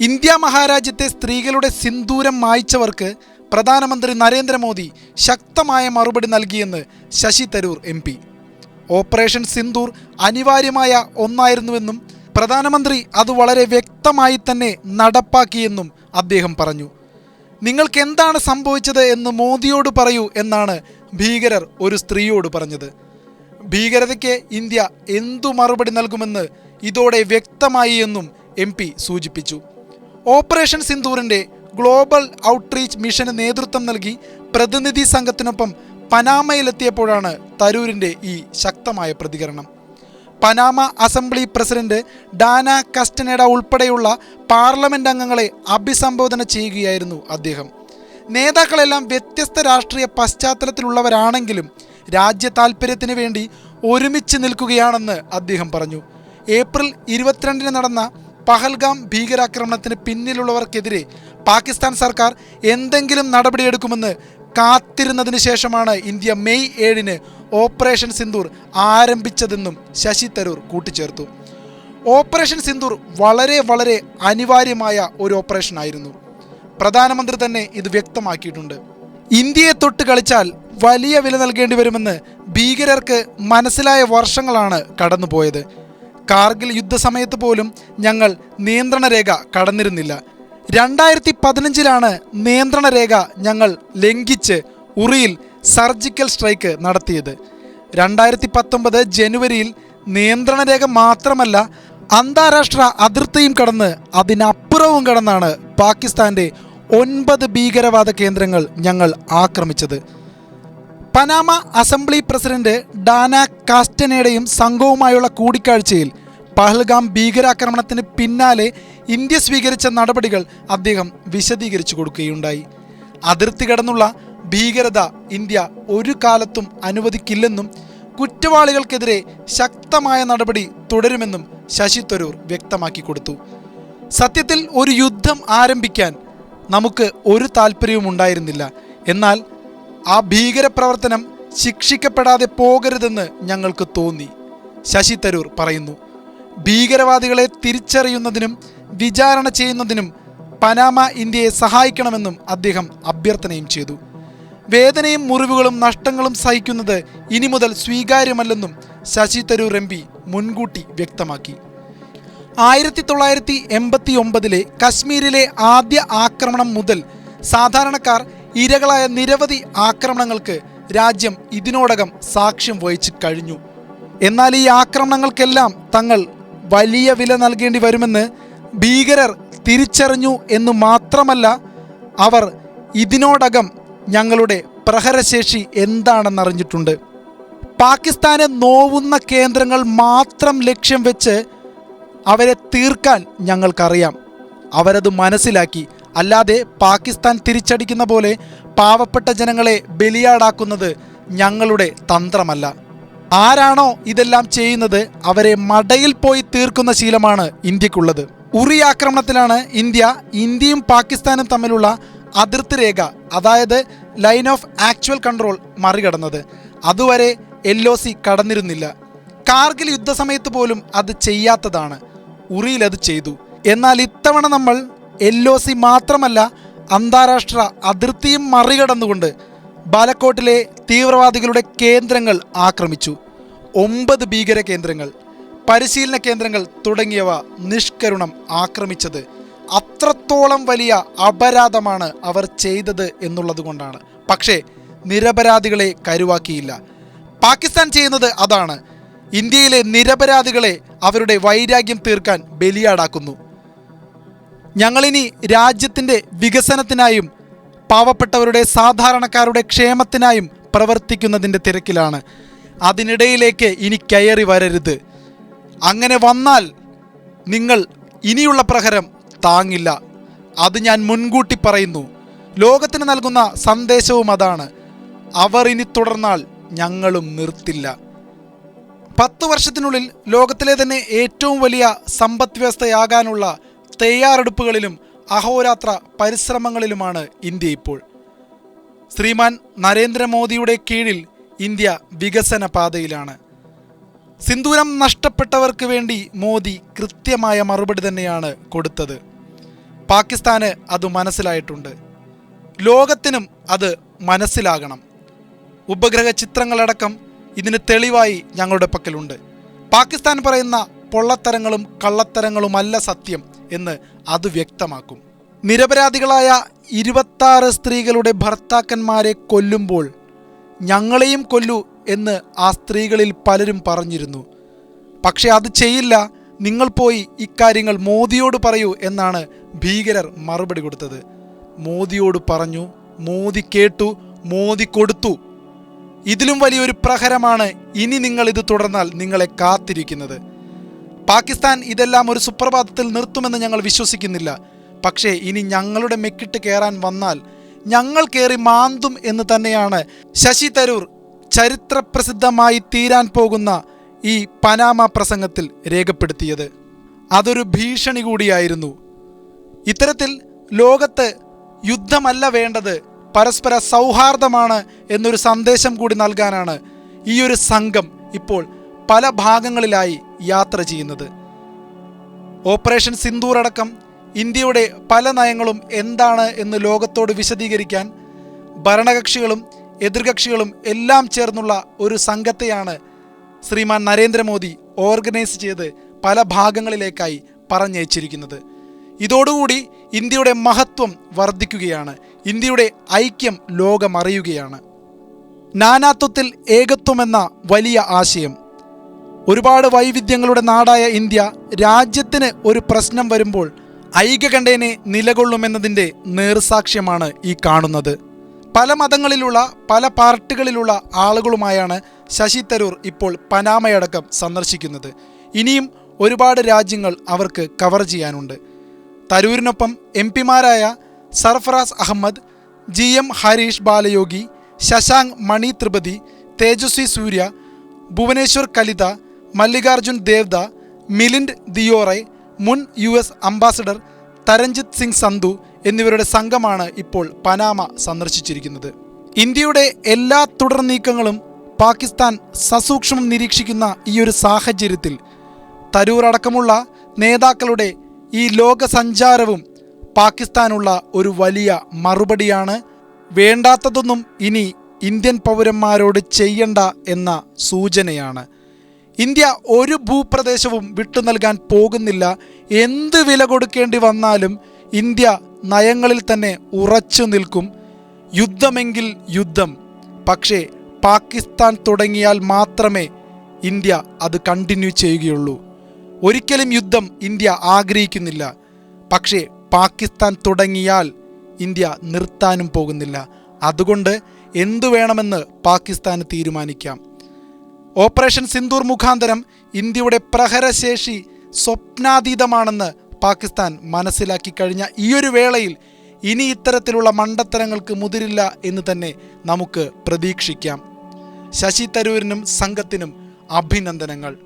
India മഹാരാജ്യത്തെ സ്ത്രീകളുടെ സിന്ദൂരം മായ്ച്ചവർക്ക് പ്രധാനമന്ത്രി നരേന്ദ്രമോദി ശക്തമായ മറുപടി നൽകിയെന്ന് Shashi Tharoor M P. Operation Sindoor അനിവാര്യമായ ഒന്നായിരുന്നുവെന്നും പ്രധാനമന്ത്രി അത് വളരെ വ്യക്തമായി തന്നെ നടപ്പാക്കിയെന്നും അദ്ദേഹം പറഞ്ഞു. നിങ്ങൾക്ക് എന്താണ് സംഭവിച്ചത് എന്ന് മോദിയോട് പറയൂ എന്നാണ് ഭീകരർ ഒരു സ്ത്രീയോട് പറഞ്ഞത്. ഭീകരതയ്ക്ക് ഇന്ത്യ എന്തു മറുപടി നൽകുമെന്ന് ഇതോടെ വ്യക്തമായി എന്നും എം സൂചിപ്പിച്ചു. ഓപ്പറേഷൻ സിന്ദൂറിന്റെ ഗ്ലോബൽ ഔട്ട്റീച്ച് മിഷന് നേതൃത്വം നൽകി പ്രതിനിധി സംഘത്തിനൊപ്പം പനാമയിലെത്തിയപ്പോഴാണ് തരൂരിന്റെ ഈ ശക്തമായ പ്രതികരണം. Panama assembly president Dana Castaneda ഉൾപ്പെടെയുള്ള പാർലമെന്റ് അംഗങ്ങളെ അഭിസംബോധന ചെയ്യുകയായിരുന്നു അദ്ദേഹം. നേതാക്കളെല്ലാം വ്യത്യസ്ത രാഷ്ട്രീയ പശ്ചാത്തലത്തിലുള്ളവരാണെങ്കിലും രാജ്യ താൽപ്പര്യത്തിന് വേണ്ടി ഒരുമിച്ച് നിൽക്കുകയാണെന്ന് അദ്ദേഹം പറഞ്ഞു. ഏപ്രിൽ ഇരുപത്തിരണ്ടിന് നടന്ന പഹൽഗാം ഭീകരാക്രമണത്തിന് പിന്നിലുള്ളവർക്കെതിരെ പാകിസ്ഥാൻ സർക്കാർ എന്തെങ്കിലും നടപടിയെടുക്കുമെന്ന് കാത്തിരുന്നതിന് ശേഷമാണ് ഇന്ത്യ മെയ് ഏഴിന് ഓപ്പറേഷൻ സിന്ദൂർ ആരംഭിച്ചതെന്നും ശശി തരൂർ കൂട്ടിച്ചേർത്തു. ഓപ്പറേഷൻ സിന്ദൂർ വളരെ വളരെ അനിവാര്യമായ ഒരു ഓപ്പറേഷൻ ആയിരുന്നു പ്രധാനമന്ത്രി തന്നെ ഇത് വ്യക്തമാക്കിയിട്ടുണ്ട്. ഇന്ത്യയെ തൊട്ട് കളിച്ചാൽ വലിയ വില നൽകേണ്ടി വരുമെന്ന് ഭീകരർക്ക് മനസ്സിലായ വർഷങ്ങളാണ് കടന്നുപോയത്. കാർഗിൽ യുദ്ധസമയത്ത് പോലും ഞങ്ങൾ നിയന്ത്രണരേഖ കടന്നിരുന്നില്ല. രണ്ടായിരത്തി പതിനഞ്ചിലാണ് നിയന്ത്രണരേഖ ഞങ്ങൾ ലംഘിച്ച് ഉറിയിൽ സർജിക്കൽ സ്ട്രൈക്ക് നടത്തിയത്. രണ്ടായിരത്തി പത്തൊമ്പത് ജനുവരിയിൽ നിയന്ത്രണരേഖ മാത്രമല്ല അന്താരാഷ്ട്ര അതിർത്തിയും കടന്ന് അതിനപ്പുറവും കടന്നാണ് പാകിസ്ഥാന്റെ ഒൻപത് ഭീകരവാദ കേന്ദ്രങ്ങൾ ഞങ്ങൾ ആക്രമിച്ചത്. പനാമ അസംബ്ലി പ്രസിഡന്റ് ഡാന കാസ്റ്റനേഡയും സംഘവുമായുള്ള കൂടിക്കാഴ്ചയിൽ പഹൽഗാം ഭീകരാക്രമണത്തിന് പിന്നാലെ ഇന്ത്യ സ്വീകരിച്ച നടപടികൾ അദ്ദേഹം വിശദീകരിച്ചു കൊടുക്കുകയുണ്ടായി. അതിർത്തി കടന്നുള്ള ഭീകരത ഇന്ത്യ ഒരു കാലത്തും അനുവദിക്കില്ലെന്നും കുറ്റവാളികൾക്കെതിരെ ശക്തമായ നടപടി തുടരുമെന്നും ശശി തരൂർ വ്യക്തമാക്കി കൊടുത്തു. സത്യത്തിൽ ഒരു യുദ്ധം ആരംഭിക്കാൻ നമുക്ക് ഒരു താല്പര്യവും ഉണ്ടായിരുന്നില്ല എന്നാൽ ആ ഭീകരപ്രവർത്തനം ശിക്ഷിക്കപ്പെടാതെ പോകരുതെന്ന് ഞങ്ങൾക്ക് തോന്നി. ശശി തരൂർ പറയുന്നു ഭീകരവാദികളെ തിരിച്ചറിയുന്നതിനും വിചാരണ ചെയ്യുന്നതിനും പനാമ ഇന്ത്യയെ സഹായിക്കണമെന്നും അദ്ദേഹം അഭ്യർത്ഥനയും ചെയ്തു. വേദനയും മുറിവുകളും നഷ്ടങ്ങളും സഹിക്കുന്നത് ഇനി മുതൽ സ്വീകാര്യമല്ലെന്നും ശശി തരൂർ എം പി മുൻകൂട്ടി വ്യക്തമാക്കി. ആയിരത്തി തൊള്ളായിരത്തി എൺപത്തി ഒമ്പതിലെ കശ്മീരിലെ ആദ്യ ആക്രമണം മുതൽ സാധാരണക്കാർ ഇരകളായ നിരവധി ആക്രമണങ്ങൾക്ക് രാജ്യം ഇതിനോടകം സാക്ഷ്യം വഹിച്ചു കഴിഞ്ഞു. എന്നാൽ ഈ ആക്രമണങ്ങൾക്കെല്ലാം തങ്ങൾ വലിയ വില നൽകേണ്ടി വരുമെന്ന് ഭീകരർ തിരിച്ചറിഞ്ഞു എന്ന് മാത്രമല്ല അവർ ഇതിനോടകം ഞങ്ങളുടെ പ്രഹരശേഷി എന്താണെന്നറിഞ്ഞിട്ടുണ്ട്. പാകിസ്ഥാനെ നോവുന്ന കേന്ദ്രങ്ങൾ മാത്രം ലക്ഷ്യം വെച്ച് അവരെ തീർക്കാൻ ഞങ്ങൾക്കറിയാം. അവരത് മനസ്സിലാക്കി അല്ലാതെ പാകിസ്ഥാൻ തിരിച്ചടിക്കുന്ന പോലെ പാവപ്പെട്ട ജനങ്ങളെ ബലിയാടാക്കുന്നത് ഞങ്ങളുടെ തന്ത്രമല്ല. ആരാണോ ഇതെല്ലാം ചെയ്യുന്നത് അവരെ മടയിൽ പോയി തീർക്കുന്ന ശീലമാണ് ഇന്ത്യക്കുള്ളത്. ഉറി ആക്രമണത്തിലാണ് ഇന്ത്യ ഇന്ത്യയും പാകിസ്ഥാനും തമ്മിലുള്ള അതിർത്തി രേഖ അതായത് ലൈൻ ഓഫ് ആക്ച്വൽ കൺട്രോൾ മറികടന്നത്. അതുവരെ എൽ ഒ സി കടന്നിരുന്നില്ല. കാർഗിൽ യുദ്ധസമയത്ത് പോലും അത് ചെയ്യാത്തതാണ്. ഉറിയിൽ അത് ചെയ്തു. എന്നാൽ ഇത്തവണ നമ്മൾ എൽ ഒ സി മാത്രമല്ല അന്താരാഷ്ട്ര അതിർത്തിയും മറികടന്നുകൊണ്ട് ബാലക്കോട്ടിലെ തീവ്രവാദികളുടെ കേന്ദ്രങ്ങൾ ആക്രമിച്ചു. ഒമ്പത് ഭീകര കേന്ദ്രങ്ങൾ പരിശീലന കേന്ദ്രങ്ങൾ തുടങ്ങിയവ നിഷ്കരുണം ആക്രമിച്ചത്. അത്രത്തോളം വലിയ അപരാധമാണ് അവർ ചെയ്തത് എന്നുള്ളത് കൊണ്ടാണ്. പക്ഷേ നിരപരാധികളെ കരുവാക്കിയില്ല. പാകിസ്ഥാൻ ചെയ്യുന്നത് അതാണ്. ഇന്ത്യയിലെ നിരപരാധികളെ അവരുടെ വൈരാഗ്യം തീർക്കാൻ ബലിയാടാക്കുന്നു. ഞങ്ങളിനി രാജ്യത്തിന്റെ വികസനത്തിനായും പാവപ്പെട്ടവരുടെ സാധാരണക്കാരുടെ ക്ഷേമത്തിനായും പ്രവർത്തിക്കുന്നതിന്റെ തിരക്കിലാണ്. അതിനിടയിലേക്ക് ഇനി കയറി വരരുത്. അങ്ങനെ വന്നാൽ നിങ്ങൾ ഇനിയുള്ള പ്രഹരം താങ്ങില്ല. അത് ഞാൻ മുൻകൂട്ടി പറയുന്നു. ലോകത്തിന് നൽകുന്ന സന്ദേശവും അതാണ്. അവർ ഇനി തുടർന്നാൽ ഞങ്ങളും നിർത്തില്ല. പത്ത് വർഷത്തിനുള്ളിൽ ലോകത്തിലെ തന്നെ ഏറ്റവും വലിയ സമ്പദ് വ്യവസ്ഥയാകാനുള്ള തയ്യാറെടുപ്പുകളിലും അഹോരാത്ര പരിശ്രമങ്ങളിലുമാണ് ഇന്ത്യ ഇപ്പോൾ. ശ്രീമാൻ നരേന്ദ്രമോദിയുടെ കീഴിൽ ഇന്ത്യ വികസന പാതയിലാണ്. സിന്ദൂരം നഷ്ടപ്പെട്ടവർക്ക് വേണ്ടി മോദി കൃത്യമായ മറുപടി തന്നെയാണ് കൊടുത്തത്. പാകിസ്ഥാന് അത് മനസ്സിലായിട്ടുണ്ട്. ലോകത്തിനും അത് മനസ്സിലാകണം. ഉപഗ്രഹ ചിത്രങ്ങളടക്കം ഇതിന് തെളിവായി ഞങ്ങളുടെ പക്കലുണ്ട്. പാകിസ്ഥാൻ പറയുന്ന പൊള്ളത്തരങ്ങളും കള്ളത്തരങ്ങളുമല്ല സത്യം. എന്ന് അത് വ്യക്തമാക്കും. നിരപരാധികളായ ഇരുപത്താറ് സ്ത്രീകളുടെ ഭർത്താക്കന്മാരെ കൊല്ലുമ്പോൾ ഞങ്ങളെയും കൊല്ലു എന്ന് ആ സ്ത്രീകളിൽ പലരും പറഞ്ഞിരുന്നു. പക്ഷെ അത് ചെയ്യില്ല. നിങ്ങൾ പോയി ഇക്കാര്യങ്ങൾ മോദിയോട് പറയൂ എന്നാണ് ഭീകരർ മറുപടി കൊടുത്തത്. മോദിയോട് പറഞ്ഞു മോദി കേട്ടു മോദി കൊടുത്തു. ഇതിലും വലിയൊരു പ്രഹരമാണ് ഇനി നിങ്ങൾ ഇത് തുടർന്നാൽ നിങ്ങളെ കാത്തിരിക്കുന്നത്. പാകിസ്ഥാൻ ഇതെല്ലാം ഒരു സുപ്രഭാതത്തിൽ നിർത്തുമെന്ന് ഞങ്ങൾ വിശ്വസിക്കുന്നില്ല. പക്ഷേ ഇനി ഞങ്ങളുടെ മെക്കിട്ട് കയറാൻ വന്നാൽ ഞങ്ങൾ കയറി മാന്തും എന്ന് തന്നെയാണ് ശശി തരൂർ ചരിത്രപ്രസിദ്ധമായി തീരാൻ പോകുന്ന ഈ പനാമ പ്രസംഗത്തിൽ രേഖപ്പെടുത്തിയത്. അതൊരു ഭീഷണി കൂടിയായിരുന്നു. ഇത്തരത്തിൽ ലോകത്ത് യുദ്ധമല്ല വേണ്ടത് പരസ്പര സൗഹാർദ്ദമാണ് എന്നൊരു സന്ദേശം കൂടി നൽകാനാണ് ഈ ഒരു സംഘം ഇപ്പോൾ പല ഭാഗങ്ങളിലായി യാത്ര ചെയ്യുന്നത്. ഓപ്പറേഷൻ സിന്ദൂർ അടക്കം ഇന്ത്യയുടെ പല നയങ്ങളും എന്താണ് എന്ന് ലോകത്തോട് വിശദീകരിക്കാൻ ഭരണകക്ഷികളും എതിർകക്ഷികളും എല്ലാം ചേർന്നുള്ള ഒരു സംഘത്തെയാണ് ശ്രീമാൻ നരേന്ദ്രമോദി ഓർഗനൈസ് ചെയ്ത് പല ഭാഗങ്ങളിലേക്കായി പറഞ്ഞയച്ചിരിക്കുന്നത്. ഇതോടുകൂടി ഇന്ത്യയുടെ മഹത്വം വർദ്ധിക്കുകയാണ്. ഇന്ത്യയുടെ ഐക്യം ലോകമറിയുകയാണ്. നാനാത്വത്തിൽ ഏകത്വമെന്ന വലിയ ആശയം ഒരുപാട് വൈവിധ്യങ്ങളുടെ നാടായ ഇന്ത്യ രാജ്യത്തിന് ഒരു പ്രശ്നം വരുമ്പോൾ ഐക്യകണ്ഠേനെ നിലകൊള്ളുമെന്നതിന്റെ നേർസാക്ഷ്യമാണ് ഈ കാണുന്നത്. പല മതങ്ങളിലുള്ള പല പാർട്ടികളിലുള്ള ആളുകളുമായാണ് ശശി തരൂർ ഇപ്പോൾ പനാമയടക്കം സന്ദർശിക്കുന്നത്. ഇനിയും ഒരുപാട് രാജ്യങ്ങൾ അവർക്ക് കവർ ചെയ്യാനുണ്ട്. തരൂരിനൊപ്പം എം പിമാരായ സർഫറാസ് അഹമ്മദ് ജി എം ഹരീഷ് ബാലയോഗി ശശാങ്ക് മണി ത്രിപതി തേജസ്വി സൂര്യ ഭുവനേശ്വർ കലിത മല്ലികാർജുൻ ദേവ്ദ മിലിൻഡ് ദിയോറൈ മുൻ U S ambassador Taranjit Singh Sandhu എന്നിവരുടെ സംഘമാണ് ഇപ്പോൾ പനാമ സന്ദർശിച്ചിരിക്കുന്നത്. ഇന്ത്യയുടെ എല്ലാ തുടർ നീക്കങ്ങളും പാകിസ്ഥാൻ സസൂക്ഷ്മം നിരീക്ഷിക്കുന്ന ഈ ഒരു സാഹചര്യത്തിൽ തരൂർ അടക്കമുള്ള നേതാക്കളുടെ ഈ ലോക സഞ്ചാരവും പാകിസ്ഥാനുള്ള ഒരു വലിയ മറുപടിയാണ്. വേണ്ടാത്തതൊന്നും ഇനി ഇന്ത്യൻ പൗരന്മാരോട് ചെയ്യണ്ട എന്ന സൂചനയാണ്. ഇന്ത്യ ഒരു ഭൂപ്രദേശവും വിട്ടു നൽകാൻ പോകുന്നില്ല. എന്ത് വില കൊടുക്കേണ്ടി വന്നാലും ഇന്ത്യ നയങ്ങളിൽ തന്നെ ഉറച്ചു നിൽക്കും. യുദ്ധമെങ്കിൽ യുദ്ധം. പക്ഷേ പാകിസ്ഥാൻ തുടങ്ങിയാൽ മാത്രമേ ഇന്ത്യ അത് കണ്ടിന്യൂ ചെയ്യുകയുള്ളൂ. ഒരിക്കലും യുദ്ധം ഇന്ത്യ ആഗ്രഹിക്കുന്നില്ല. പക്ഷേ പാകിസ്ഥാൻ തുടങ്ങിയാൽ ഇന്ത്യ നിർത്താനും പോകുന്നില്ല. അതുകൊണ്ട് എന്തു വേണമെന്ന് പാകിസ്ഥാന് തീരുമാനിക്കാം. ഓപ്പറേഷൻ സിന്ദൂർ മുഖാന്തരം ഇന്ത്യയുടെ പ്രഹരശേഷി സ്വപ്നാതീതമാണെന്ന് പാകിസ്ഥാൻ മനസ്സിലാക്കി കഴിഞ്ഞ ഈയൊരു വേളയിൽ ഇനി ഇത്തരത്തിലുള്ള മണ്ടത്തരങ്ങൾക്ക് മുതിരില്ല എന്ന് തന്നെ നമുക്ക് പ്രതീക്ഷിക്കാം. ശശി തരൂരിനും സംഘത്തിനും അഭിനന്ദനങ്ങൾ.